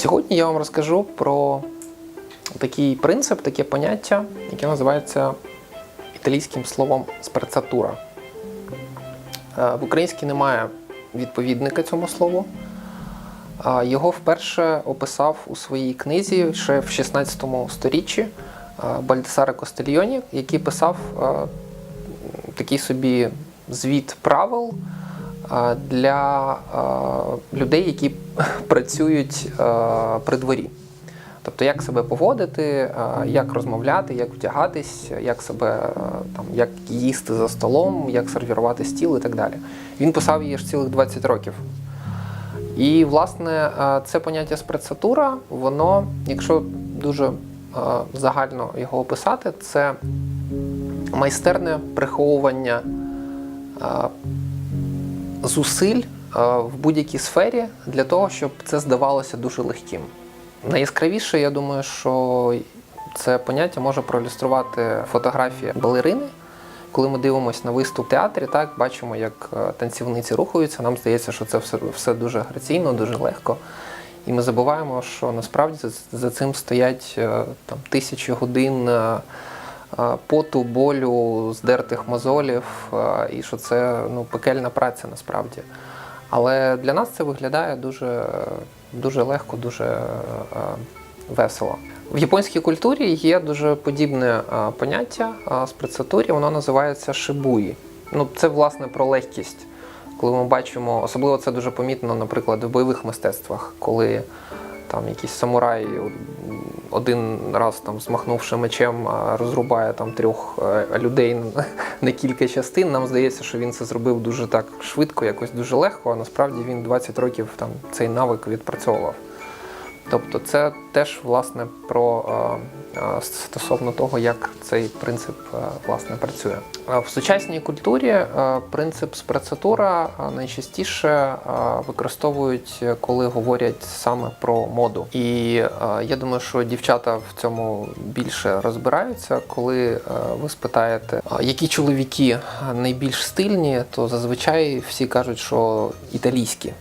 Сьогодні я вам розкажу про такий принцип, таке поняття, яке називається італійським словом спрецатура. Е, В українській немає відповідника цьому слову. Його вперше описав у своїй книзі ще в 16 сторіччі е, Бальдесаре Костельйоні, який писав е, такий собі звіт правил для людей, які працюють при дворі. Тобто, як себе поводити, як розмовляти, як вдягатись, як себе там, як їсти за столом, як сервірувати стіл і так далі. Він писав її ж цілих 20 років. І, власне, це поняття спрецатура, воно, якщо дуже загально його описати, це майстерне приховування зусиль е, в будь-якій сфері для того, щоб це здавалося дуже легким. Найяскравіше, я думаю, що це поняття може проілюструвати фотографія балерини. Коли ми дивимося на виступ в театрі, так бачимо, як е, танцівниці рухаються. Нам здається, що це все, все дуже граційно, дуже легко. І ми забуваємо, що насправді за, цим стоять е, там, тисячі годин поту, болю, здертих мозолів, е, і що це ну, пекельна праця насправді. Але для нас це виглядає дуже, дуже легко, дуже е, весело. В японській культурі є дуже подібне е, поняття е, спрецатурі, воно називається шибуї. Ну, це власне про легкість. Коли ми бачимо, особливо це дуже помітно, наприклад, в бойових мистецтвах, коли там якийсь самурай один раз там змахнувши мечем, розрубає там трьох е, людей на- кілька частин. Нам здається, що він це зробив дуже так швидко, якось дуже легко, а насправді він 20 років там цей навик відпрацьовував. Тобто це теж власне про е, е, стосовно того, як цей принцип е, власне працює. В сучасній культурі принцип спрецатура е, найчастіше використовують, коли говорять саме про моду. І я думаю, що дівчата в цьому більше розбираються. Коли ви спитаєте, які чоловіки найбільш стильні, то зазвичай всі кажуть, що італійські.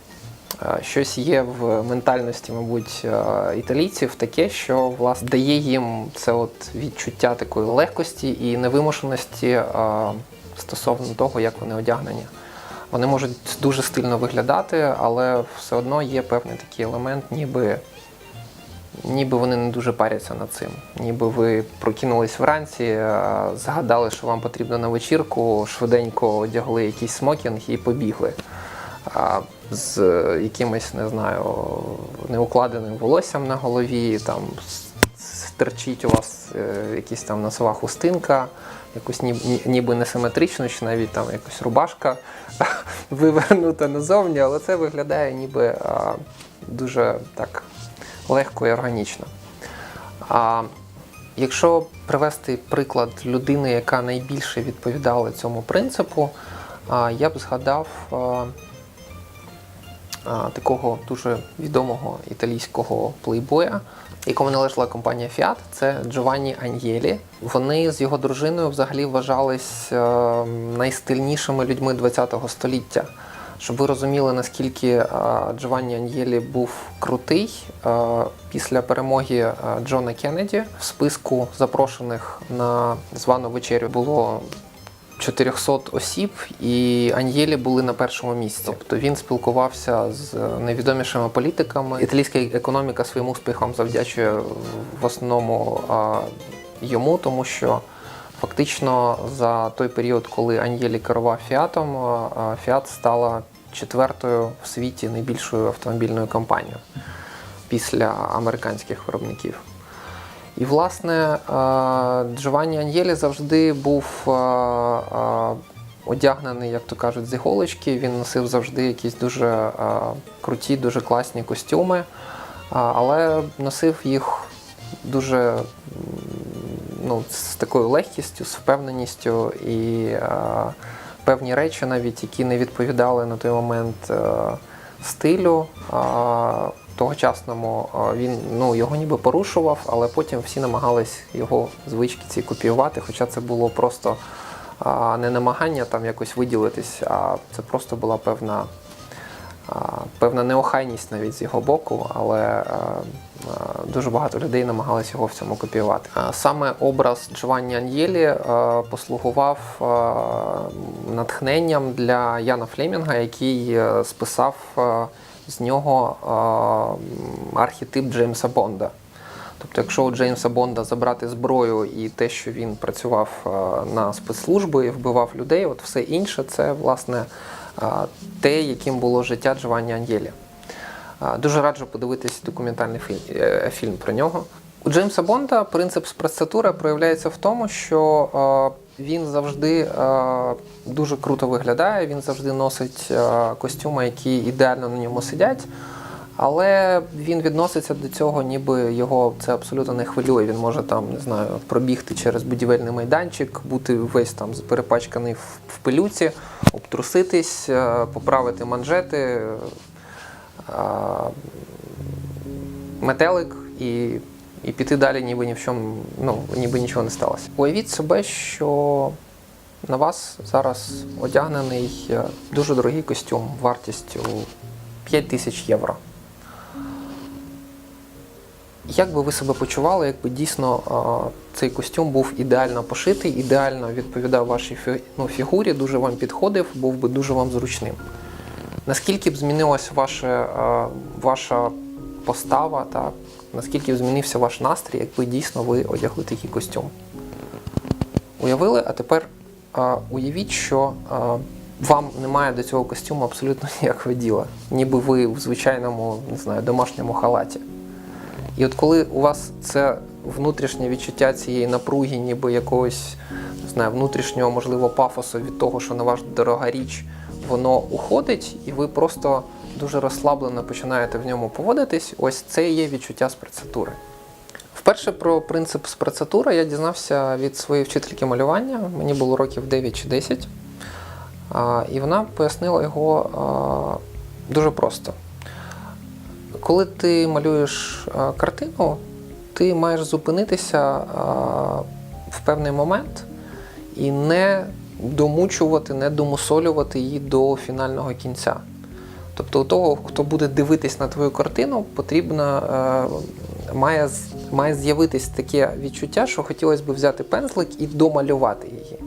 Е, Щось є в ментальності, мабуть, е, італійців таке, що власне дає їм це от відчуття такої легкості і невимушеності е, стосовно того, як вони одягнені. Вони можуть дуже стильно виглядати, але все одно є певний такий елемент, ніби, ніби вони не дуже паряться над цим. Ніби ви прокинулись вранці, згадали, що вам потрібно на вечірку, швиденько одягли якийсь смокінг і побігли з е, якимось, не знаю, неукладеним волоссям на голові, там стерчить у вас е, якась там носова хустинка, якусь ні, ні- ніби несиметрично, чи навіть там якась рубашка вивернута назовні, але це виглядає ніби а, дуже так легко і органічно. А якщо привести приклад людини, яка найбільше відповідала цьому принципу, я б згадав такого дуже відомого італійського плейбоя, якому належала компанія Fiat, це Джованні Аньєлі. Вони з його дружиною взагалі вважались е, найстильнішими людьми ХХ століття. Щоб ви розуміли, наскільки е, Джованні Аньєлі був крутий, е, після перемоги е, Джона Кеннеді в списку запрошених на звану вечерю було 400 осіб, і Аньєлі були на першому місці. Тобто він спілкувався з найвідомішими політиками. Італійська економіка своїм успіхом завдячує в основному йому, тому що фактично за той період, коли Аньєлі керував Фіатом, Фіат стала четвертою в світі найбільшою автомобільною компанією після американських виробників. І, власне, е, Джованні Аньєлі завжди був е, е, одягнений, як то кажуть, з іголочки. Він носив завжди якісь дуже круті, дуже класні костюми, але носив їх дуже ну, з такою легкістю, з впевненістю і певні речі, навіть які не відповідали на той момент стилю. Тогочасному е, він ну, його ніби порушував, але потім всі намагались його звички ці копіювати, хоча це було просто не намагання там якось виділитись, а це просто була певна певна неохайність навіть з його боку, але е, е, дуже багато людей намагалися його в цьому копіювати. Саме образ Джованні Аньєлі послугував натхненням для Яна Флемінга, який списав з нього е, архетип Джеймса Бонда. Тобто, якщо у Джеймса Бонда забрати зброю і те, що він працював на спецслужби і вбивав людей, от все інше це власне те, яким було життя Джованні Аньєлі. Е, Дуже раджу подивитись документальний е, фільм про нього. У Джеймса Бонда принцип спецстатури проявляється в тому, що е, він завжди е, дуже круто виглядає, він завжди носить е, костюми, які ідеально на ньому сидять. Але він відноситься до цього, ніби його це абсолютно не хвилює. Він може там, не знаю, пробігти через будівельний майданчик, бути весь там перепачканий в, пилюці, обтруситись, поправити манжети, метелик і, і піти далі, ніби ні в чому, ну, ніби нічого не сталося. Уявіть себе, що на вас зараз одягнений е, дуже дорогий костюм вартістю 5 тисяч євро. Як би ви себе почували, якби дійсно цей костюм був ідеально пошитий, ідеально відповідав вашій ну, фігурі, дуже вам підходив, був би дуже вам зручним? Наскільки б змінилася ваша, ваша постава, так? наскільки змінився ваш настрій, якби дійсно ви одягли такий костюм? Уявили, а тепер а, уявіть, що а, вам немає до цього костюму абсолютно ніякого діла, ніби ви в звичайному не знаю, домашньому халаті. І от коли у вас це внутрішнє відчуття цієї напруги, ніби якогось не знаю, внутрішнього, можливо, пафосу від того, що на вас дорога річ, воно уходить, і ви просто дуже розслаблено починаєте в ньому поводитись, ось це і є відчуття спрацатури. Вперше про принцип спрацатури я дізнався від своєї вчительки малювання, мені було років 9 чи 10. І вона пояснила його дуже просто. Коли ти малюєш картину, ти маєш зупинитися в певний момент і не домучувати, не домусолювати її до фінального кінця. Тобто у того, хто буде дивитись на твою картину, потрібно е, має, має з'явитись таке відчуття, що хотілося б взяти пензлик і домалювати її.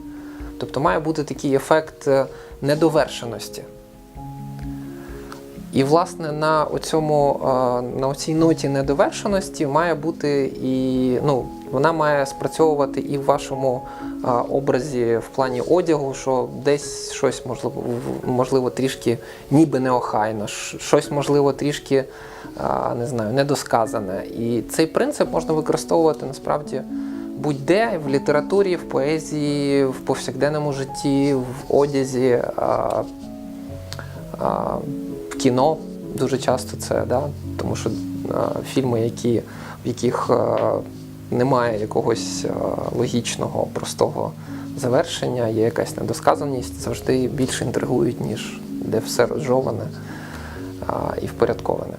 Тобто має бути такий ефект е, недовершеності. І, власне, на оцьому, на оцій ноті недовершеності має бути і ну, вона має спрацьовувати і в вашому образі в плані одягу, що десь щось можливо, можливо трішки ніби неохайно, щось можливо трішки не знаю, недосказане. І цей принцип можна використовувати насправді будь-де в літературі, в поезії, в повсякденному житті, в одязі. Кіно дуже часто це, да? тому що а, фільми, які, в яких а, немає якогось а, логічного, простого завершення, є якась недосказаність, завжди більше інтригують, ніж де все розжоване і впорядковане.